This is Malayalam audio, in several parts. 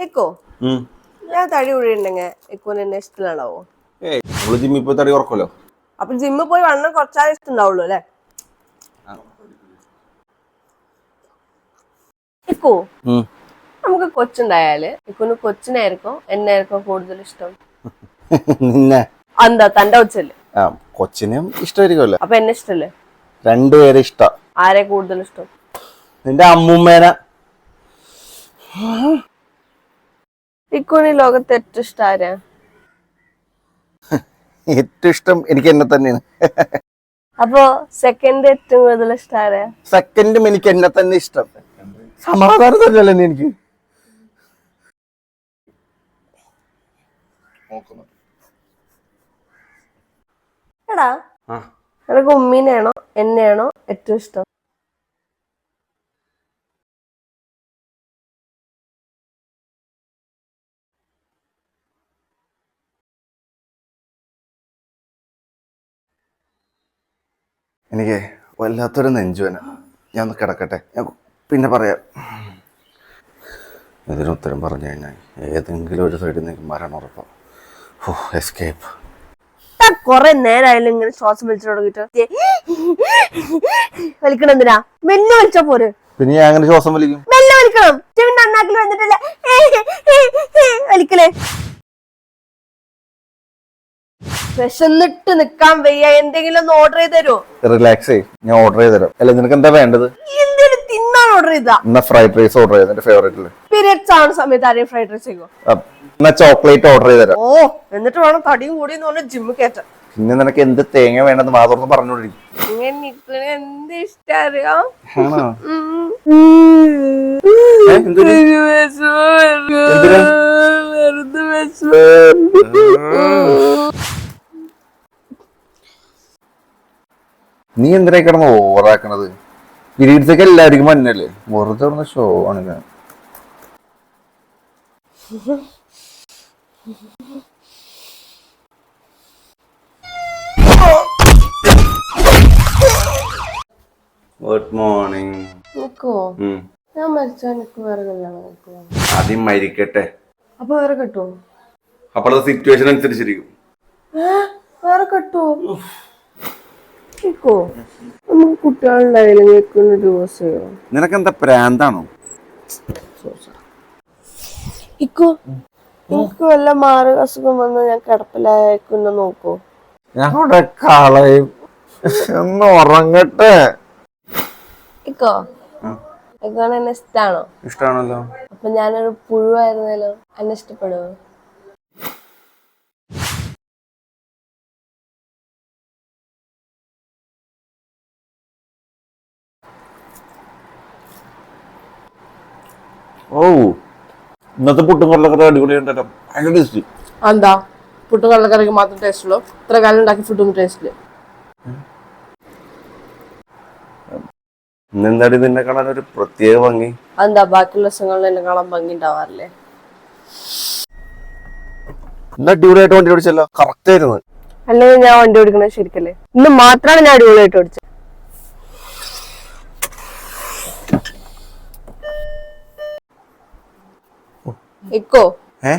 എക്കോ ഞാൻ തടി കൂടിയുണ്ടെങ്കിൽ എക്കോന് എന്നെ ഏയ് നമ്മൾ ജിമ്മിൽ പോയി തടി ഉറക്കല്ലോ അപ്പൊ ജിമ്മിൽ പോയി വണ്ണം കുറച്ചാലേ ഇഷ്ടമുണ്ടാവുള്ളൂ അല്ലേ? എക്കോ നമുക്ക് കൊച്ചുണ്ടായാൽ എക്കോന് കൊച്ചിനായിരിക്കും എന്നായിരിക്കും കൂടുതൽ ഇഷ്ടം. നിന്നെ. എന്താ തന്റെ കൊച്ചല്ലേ? ആ കൊച്ചിനും ഇഷ്ടമായിരിക്കുമല്ലോ അപ്പൊ എന്നെ ഇഷ്ടല്ലേ? രണ്ടുപേരെ ഇഷ്ട. ആരെ കൂടുതൽ ഇഷ്ടം? നിന്റെ അമ്മൂമ്മേനെ. ഇക്കോന് ഈ ലോകത്ത് ഏറ്റവും ഇഷ്ടം ആരാ ഏറ്റവും ഇഷ്ടം എനിക്ക് എന്നെ തന്നെയാണ്. അപ്പോ സെക്കൻഡ് ഏറ്റവും കൂടുതൽ ഇഷ്ടം ആരാ സെക്കൻഡും എനിക്ക് എന്നെ തന്നെ ഇഷ്ടം. സമാധാനം തന്നെയല്ലേ എനിക്ക്? എടാ നിനക്ക് ഉമ്മീനെയാണോ എന്നെയാണോ ഏറ്റവും ഇഷ്ടം എനിക്ക് വല്ലാത്തൊരു നെഞ്ചുവന ഞാൻ ഒന്ന് കിടക്കട്ടെ. ഞാൻ പിന്നെ പറയാം. ഇതിന് ഉത്തരം പറഞ്ഞു കഴിഞ്ഞാൽ ഏതെങ്കിലും ഒരു സൈഡിൽ നിന്ന് മരണം ഉറപ്പാണ് ഓ എസ്കേപ്പ് കൊറേ നേരമായാലും ഇങ്ങനെ ശ്വാസം വലിച്ചു തുടങ്ങിട്ട് വലിക്കണം എന്തിനാ? മെല്ലെ വലിച്ചാ പോര്? പിന്നെ ഞാൻ അങ്ങനെ ശ്വാസം വലിക്കും. മെല്ലെ വലിക്കണം. ചെവിന്റെ അണ്ണാക്കിൽ വന്നിട്ടില്ല? വലിക്കലേ. വിശന്നിട്ട് നിക്കാൻ വയ്യ. എന്തെങ്കിലും ഒന്ന് ഓർഡർ ചെയ്ത് തരുമോ റിലാക്സ് ചെയ്യ് ഞാൻ ഓർഡർ ചെയ്ത് തരാം. അല്ല നിനക്ക് എന്താ വേണ്ടത്? എന്തെങ്കിലും തിന്നാൻ ഓർഡർ ചെയ്താ? എന്നാ ഫ്രൈഡ് റൈസ് ഓർഡർ ചെയ്ത് എന്റെ ഫേവറേറ്റിൽ പീരിയഡ്സ് ആവുന്ന സമയത്ത് ആരെയും ഫ്രൈഡ് റൈസ് ചെയ്യോ എന്നാ ചോക്ലേറ്റ് ഓർഡർ ചെയ്ത് തരാം. ഓ എന്നിട്ട് വേണം തടിയും കൂടി എന്ന് പറഞ്ഞ ജിമ്മ് കയറ്റാൻ പിന്നെ നിനക്ക് എന്ത് തേങ്ങ വേണ്ടെന്ന് മാതോർന്ന് നിക്കണ എന്ത് ഇഷ്ടം അറിയാം? ആണോ? ഉം. ഏ, എന്തൊരു? ഒരു വിഷമം. എന്തിനാ? വെറുതെ വിഷമം. നീ എന്തിനായി കിടന്ന് ഓവറാക്കണത്? പീരീഡ്സ് ഒക്കെ എല്ലാവർക്കും മഞ്ഞല്ലേ വെറുതെ പറഞ്ഞ ഷോ ആണ് ഇത്. ഗുഡ് മോർണിംഗ് നിക്കോ ഞാൻ മരിച്ചാ എനിക്ക് വേറെ കല്യാണം നിക്കോ ആദ്യം മരിക്കട്ടെ. അപ്പൊ വേറെ അപ്പോഴത്തെ സിറ്റുവേഷൻ അനുസരിച്ചിരിക്കും. വേറെ നിക്കോ നമുക്ക് കുട്ടികളുണ്ടായാലും കേൾക്കുന്ന ഡിവോഴ്സ് ചെയ്യോ നിനക്കെന്താ പ്രാന്താണോ? ഇക്കോ എനിക്ക് വല്ല മാരക അസുഖം വന്ന് ഞാൻ കിടപ്പിലായേക്കുന്ന നോക്കോ. ഞങ്ങളുടെ കളയും. ഒന്ന് ഉറങ്ങട്ടെ. ഇക്കോ ഇക്കോനെ എന്നെ ഇഷ്ടാണോ? ഇഷ്ടാണല്ലോ. അപ്പൊ ഞാനൊരു പുഴുവായിരുന്നല്ലോ എന്നെ ഇഷ്ടപ്പെടുവോ? ഓ ഇന്നത്തെ പുട്ടും കടലൊക്കെ അടിപൊളിയുണ്ടല്ലോ ഭയങ്കര ടേസ്റ്റ് എന്താ പുട്ടും കടലക്കറിക്ക് മാത്രം ടേസ്റ്റ് ഉള്ളൂ? ഇത്ര കാലം ഉണ്ടാക്കി ഫുഡൊന്നും ടേസ്റ്റ് ഇല്ല? ഇന്നെന്താടി നിന്നെ കാണാൻ ഒരു പ്രത്യേക ഭംഗി? എന്താ ബാക്കിയുള്ള ദിവസങ്ങളിൽ എന്നെ കാണാൻ ഭംഗി ഉണ്ടാവാറില്ലേ? ഇന്ന് അടിപൊളിയായിട്ട് വണ്ടി ഓടിച്ചല്ലോ. കറക്റ്റ് ആയിരുന്നു. അല്ലെങ്കിൽ ഞാൻ വണ്ടി ഓടിക്കണത് ശരിക്കല്ലേ? ഇന്ന് മാത്രമാണ് ഞാൻ അടിപൊളിയായിട്ട് ഓടിച്ചത്. ഇക്കോ? ഏ?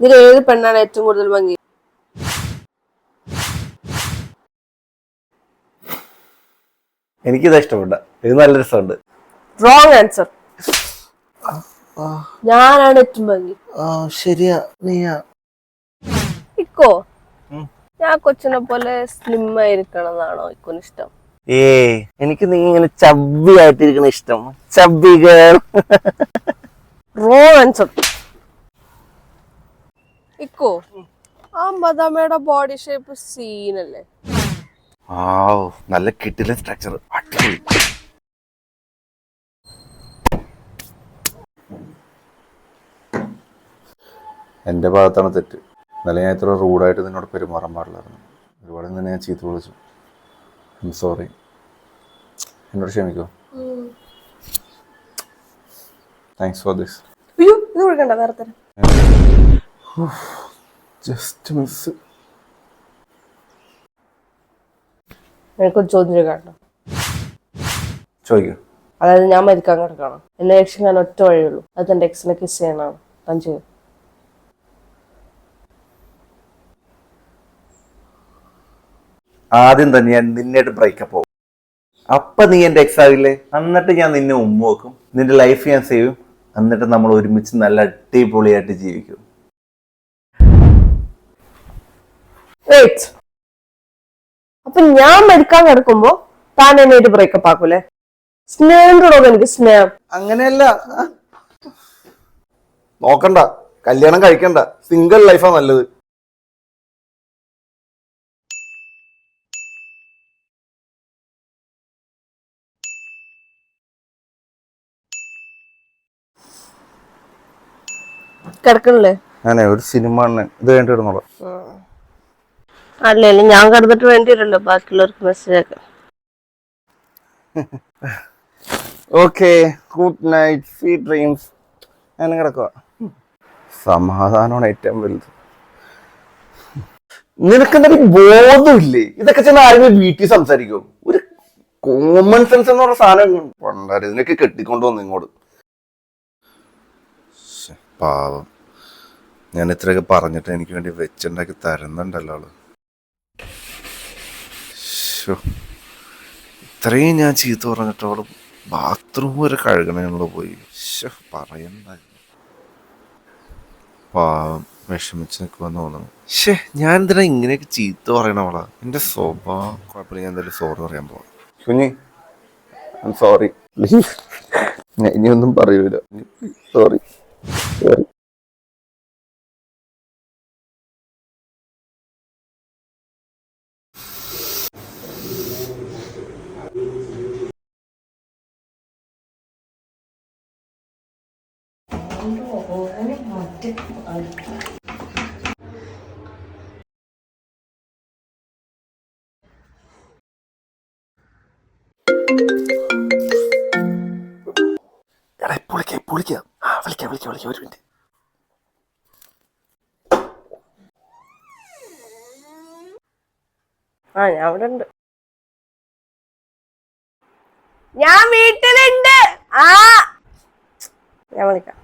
ഇതിൽ ഏത് പെണ്ണാണ് ഏറ്റവും കൂടുതൽ ഭംഗി? എനിക്കിതാ ഇഷ്ടപ്പെട്ട. ഇത് നല്ല രസമുണ്ട്. റോങ് ആൻസർ ഞാനാണ് ഏറ്റവും ഭംഗി. ശരിയാ നീയാ. ഇക്കോ? ഞാൻ കൊച്ചിനെ പോലെ സ്ലിം ആയിരിക്കണം എന്നാണോ ഇക്കോന് ഇഷ്ടം? ഏ എനിക്ക് നീ ഇങ്ങനെ ചബ്ബി ആയിട്ടിരിക്കണ ഇഷ്ടം. ചബ്ബി ഗേൾ റോങ് ആൻസർ ഇക്കോ? ആ മദാമയുടെ ബോഡി ഷേപ്പ് സീനല്ലേ ആ നല്ല കിട്ടില്ല സ്ട്രക്ചർ അടിപൊളി. എന്റെ ഭാഗത്താണ് തെറ്റ്. നല്ല ഞാൻ ഇത്ര റൂഡായിട്ട് നിന്നോട് പെരുമാറാൻ പാടില്ലായിരുന്നു. ഒരുപാട് തന്നെ ഞാൻ ചീത്ത വിളിച്ചു. ഐ സോറി എന്നോട് ക്ഷമിക്കോ? താങ്ക്സ് ഫോർ ദിസ് അയ്യോ ഇത് കൊടുക്കണ്ട വേറെ തരാം. ജസ്റ്റ് മിസ് എനിക്കൊരു ചോദ്യം ചോദിക്കാട്ടോ ചോദിക്കൂ. അതായത് ഞാൻ മരിക്കാൻ കിടക്കണം എന്നെ രക്ഷിക്കാൻ ഒറ്റ വഴിയുള്ളൂ. അത് എന്റെ എക്സിനെ കിസ് ചെയ്യണമാണ് താൻ ചെയ്യും. ആദ്യം തന്നെ ഞാൻ നിന്നായിട്ട് ബ്രേക്കപ്പ് പോകും അപ്പ നീ എന്റെ എക്സ് ആവില്ലേ? എന്നിട്ട് ഞാൻ നിന്നെ ഉമ്മ വെക്കും. നിന്റെ ലൈഫ് ഞാൻ സേവ് ചെയ്യും. എന്നിട്ട് നമ്മൾ ഒരുമിച്ച് നല്ല അടിപൊളിയായിട്ട് ജീവിക്കും. Wait. അപ്പൊ ഞാൻ മരിക്കാൻ കിടക്കുമ്പോ താൻ എന്നെ ബ്രേക്കപ്പ് ആക്കൂലേ? സ്നേഹം തുടങ്ങും എനിക്ക് സ്നേഹം. അങ്ങനെയല്ല. നോക്കണ്ട. കല്യാണം കഴിക്കണ്ട. സിംഗിൾ ലൈഫാ നല്ലത്. കിടക്കണില്ലേ? ഞാനേ ഒരു സിനിമ ഇത് കഴിഞ്ഞിട്ട് ഇടുന്നോളാം. അല്ലല്ലേ ഞാൻ കടന്നിട്ട് വേണ്ടിയില്ലല്ലോ ബാക്കിയുള്ളവർക്ക് മെസ്സേജ് ആക്കാം okay good night sweet dreams ഞാൻ കിടക്കുക സമാധാനമാണ് ഏറ്റവും വലുത്. നിനക്ക് എന്തെങ്കിലും ബോധമില്ലേ? ഇതൊക്കെ ചെന്ന് ആരെങ്കിലും വീട്ടിൽ സംസാരിക്കോ ഒരു കോമൺ സെൻസ് എന്ന് പറഞ്ഞ സാധനം പണ്ടാര് ഇതിനൊക്കെ കെട്ടിക്കൊണ്ടു വന്നു ഇങ്ങോട്ട്. പാവം. ഞാൻ ഇത്രയൊക്കെ പറഞ്ഞിട്ട് എനിക്ക് വേണ്ടി വെച്ചുണ്ടാക്കി തരുന്നുണ്ടല്ലോ ആൾ. ശ്ശോ. ഇത്രയും ഞാൻ ചീത്ത പറഞ്ഞിട്ട് അവിടെ ബാത്റൂം വരെ കഴുകണേനുള്ള പോയി. ശ്ശെ, പറയണ്ട. പാവം വിഷമിച്ച് നിൽക്കുമെന്ന് തോന്നുന്നു ഷേ ഞാൻ എന്തിനാ ഇങ്ങനെയൊക്കെ ചീത്ത പറയണ അവളാ? എന്റെ സ്വഭാവം കുഴപ്പമില്ല. ഞാൻ എന്തായാലും സോറി പറയാൻ പോവാം. സോറി ഇനിയൊന്നും പറയൂല. സോറി സോറി ആ ഒരു മിനിറ്റ്. ആ ഞാൻ ഉണ്ട്. ഞാൻ വീട്ടിലുണ്ട്. ആ ഞാൻ വിളിക്കാം.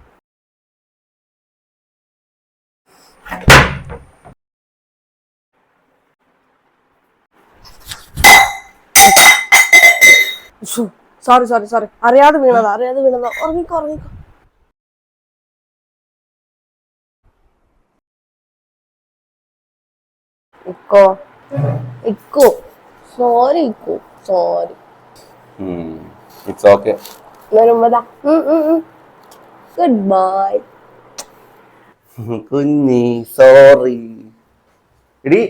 സോറി സോറി സോറി അറിയാതെ വീണതാ അറിയാതെ വീണതാ. ഉറങ്ങിക്കോ ഉറങ്ങിക്കോ. ഇക്കോ ഇക്കോ. Sorry eco sorry it's okay good bye കുഞ്ഞി സോറി എടി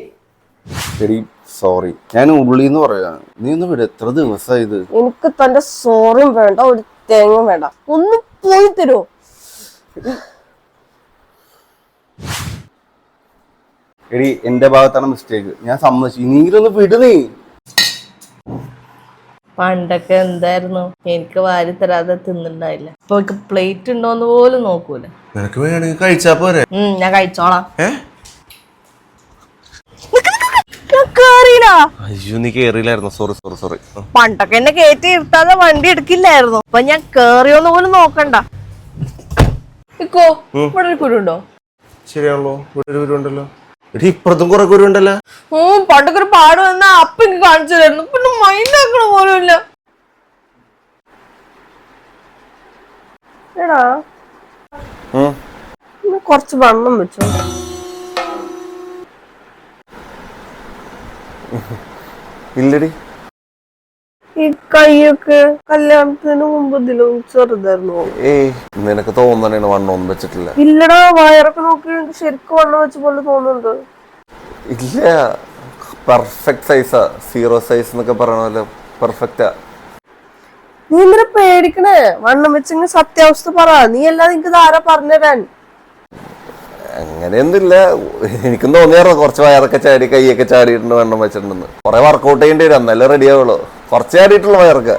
എടി സോറി ഞാൻ ഉള്ളി എന്ന് പറയാ നീ ഒന്ന് വിട എത്ര ദിവസമായി ഇത്? എനിക്ക് തന്റെ സോറിയും വേണ്ട ഒരു തേങ്ങയും വേണ്ട. ഒന്ന് പോയി തരുമോ എടി എന്റെ ഭാഗത്താണ് മിസ്റ്റേക്ക് ഞാൻ സമ്മതിച്ചു. നീ ഒന്ന് വിട് നീ. പണ്ടൊക്കെ എന്തായിരുന്നു? എനിക്ക് വാരി തരാതെ തിന്നുണ്ടായില്ല. ഇപ്പൊ പ്ലേറ്റ് ഉണ്ടോന്ന് പോലും നോക്കൂല. നിനക്ക് വേണമെങ്കിൽ കഴിച്ചാ പോരെ. ഉം ഞാൻ കഴിച്ചോളാം. ഏ? ഞാൻ കേറിയില്ല അയ്യോ നീ കേറിയില്ലായിരുന്നു സോറി സോറി സോറി പണ്ടൊക്കെ എന്നെ കേറ്റി ഇരുത്താതെ വണ്ടി എടുക്കില്ലായിരുന്നു? അപ്പൊ ഞാൻ കേറിയോന്ന് പോലും നോക്കണ്ട. ഇക്കോ ഇവിടെ ഒരു കുരുണ്ടോ? ശരിയാണല്ലോ ഇവിടെ ഒരു ഉണ്ടല്ലോ എടി ഇപ്പുറത്തും കുറെ കുരു ഓ പണ്ടൊക്കെ കാണിച്ചു പിന്നെ മൈൻഡ് ആക്കണ പോലും ഇല്ല എടാ. ഇന്ന് കുറച്ച് വണ്ണം വെച്ചോ. ഇല്ലടി. കൈയൊക്കെ കല്യാണത്തിന് മുമ്പ് ഇതിലും ചെറുതായിരുന്നു? ഏയ് നിനക്ക് തോന്നണേണ് വണ്ണമൊന്നും വെച്ചിട്ടില്ല. ഇല്ലടാ വയറൊക്കെ നോക്കി എനിക്ക് ശരിക്കും വണ്ണം വെച്ച പോലെ തോന്നുന്നുണ്ട്. ഇല്ല പെർഫെക്റ്റ് സൈസാ സീറോ സൈസ് എന്നൊക്കെ പറയണ പോലെ പെർഫെക്റ്റാ നീ ഇങ്ങനെ പേടിക്കണേ? വണ്ണം വെച്ചെങ്കിൽ സത്യാവസ്ഥ പറ. നീ അല്ലാതെ എനിക്ക് ധാരാ പറഞ്ഞുതരാൻ? അങ്ങനെയൊന്നുമില്ല. എനിക്കും തോന്നിയായിരുന്നു കുറച്ച് വയറൊക്കെ ചാടി കൈയൊക്കെ ചാടിയിട്ടുണ്ട് വണ്ണം വെച്ചിട്ടുണ്ടെന്ന്. കുറെ വർക്കൗട്ട് ചെയ്യേണ്ടി വരും. എന്നാലേ റെഡി ആവുള്ളൂ. കുറച്ച് ചാടിയിട്ടുള്ള വയറൊക്കെ.